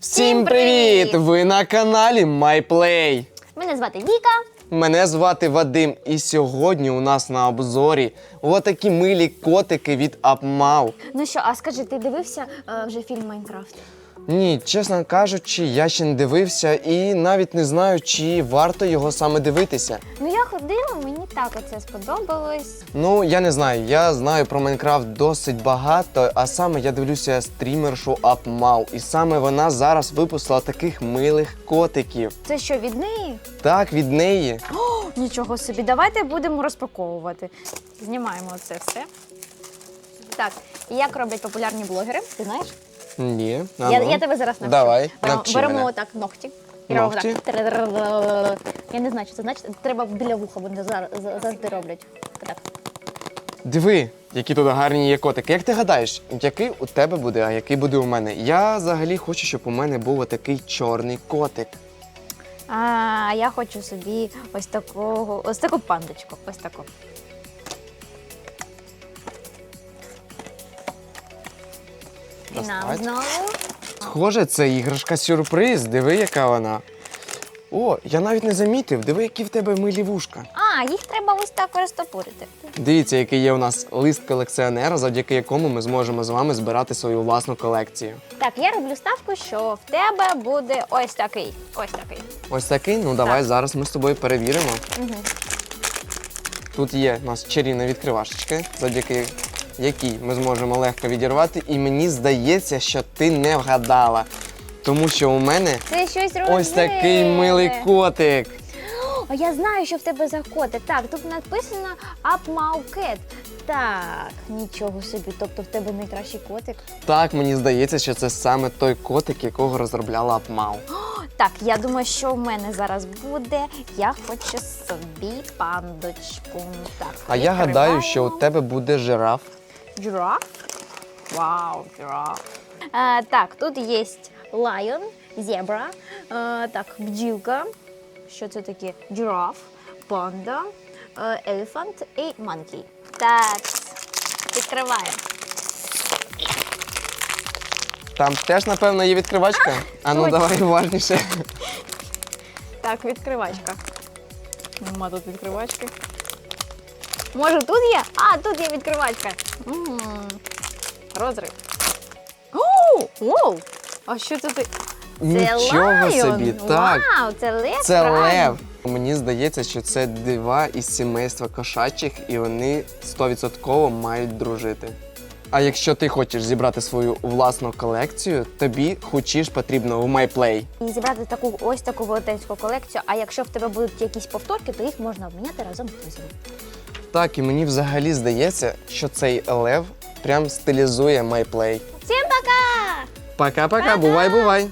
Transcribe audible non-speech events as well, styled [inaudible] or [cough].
Всім привіт! Ви на каналі MyPlay. Мене звати Віка. Мене звати Вадим, і сьогодні у нас на обзорі отакі милі котики від AppMau. Ну що, а скажи, ти дивився е, вже фільм Майнкрафт? Ні, чесно кажучи, я ще не дивився і навіть не знаю, чи варто його саме дивитися. Ну я ходила, мені так оце сподобалось. Ну, я не знаю, я знаю про Майнкрафт досить багато, а саме я дивлюся стрімершу AppMau, і саме вона зараз випустила таких милих котиків. Це що від неї? Так, від неї. О, нічого собі, давайте будемо розпаковувати. Знімаємо це все. Так, як роблять популярні блогери, ти знаєш? Ні. а Я, ну. я тебе зараз навчу. Давай, Беремо- навчи Беремо мене. отак ногті. І робимо Ногті? так. Я не знаю, що це значить. Треба біля вуха, вони зараз завжди роблять. Так. Диви, які тут гарні є котики. Як ти гадаєш, який у тебе буде, а який буде у мене? Я взагалі хочу, щоб у мене був такий чорний котик. А я хочу собі ось такого, ось таку пандочку. Ось таку. І нам знову. Схоже, це іграшка сюрприз. Диви, яка вона. О, я навіть не замітив. Диви, які в тебе милі вушка. А, їх треба ось так розтопурити. Дивіться, який є у нас лист колекціонера, завдяки якому ми зможемо з вами збирати свою власну колекцію. Так, я роблю ставку, що в тебе буде ось такий. Ось такий. Ось такий. Ну давай Так. зараз ми з тобою перевіримо. Угу. Тут є у нас чарівна відкривашечка, завдяки якій ми зможемо легко відірвати. І мені здається, що ти не вгадала. Тому що у мене Це щось ось такий милий котик. О, я знаю, що в тебе за котик. Так, тут написано Mau Так, нічого собі. Тобто в тебе найкращий котик. Так, мені здається, що це саме той котик, якого розробляла Апмау. [gasps] Так, я думаю, що в мене зараз буде. Я хочу собі пандочку. Так, А я гадаю, що у тебе буде жираф. Жираф? Вау, жираф. А, так, тут є лайон, зебра, а, так, бджілка. Що це таке? Жираф, панда, елефант і манкі. Так, відкриваємо. Там теж, напевно, є відкривачка. А ну точно. давай уважніше. Так, відкривачка. Нема тут відкривачки. Може, тут є? А, тут є відкривачка. М, Розрив. О, Воу! А що це ти? Це Нічого лайон. собі, так. Вау, це лев. Це правильно. лев. Мені здається, що це дива із сімейства кошачих, і вони 100% мають дружити. А якщо ти хочеш зібрати свою власну колекцію, тобі хочеш потрібно в MyPlay. І зібрати таку ось таку велетенську колекцію. А якщо в тебе будуть якісь повторки, то їх можна обміняти разом з друзями. Так, і мені взагалі здається, що цей лев прям стилізує майплей. Всім пока! Пока-пока, бувай, бувай!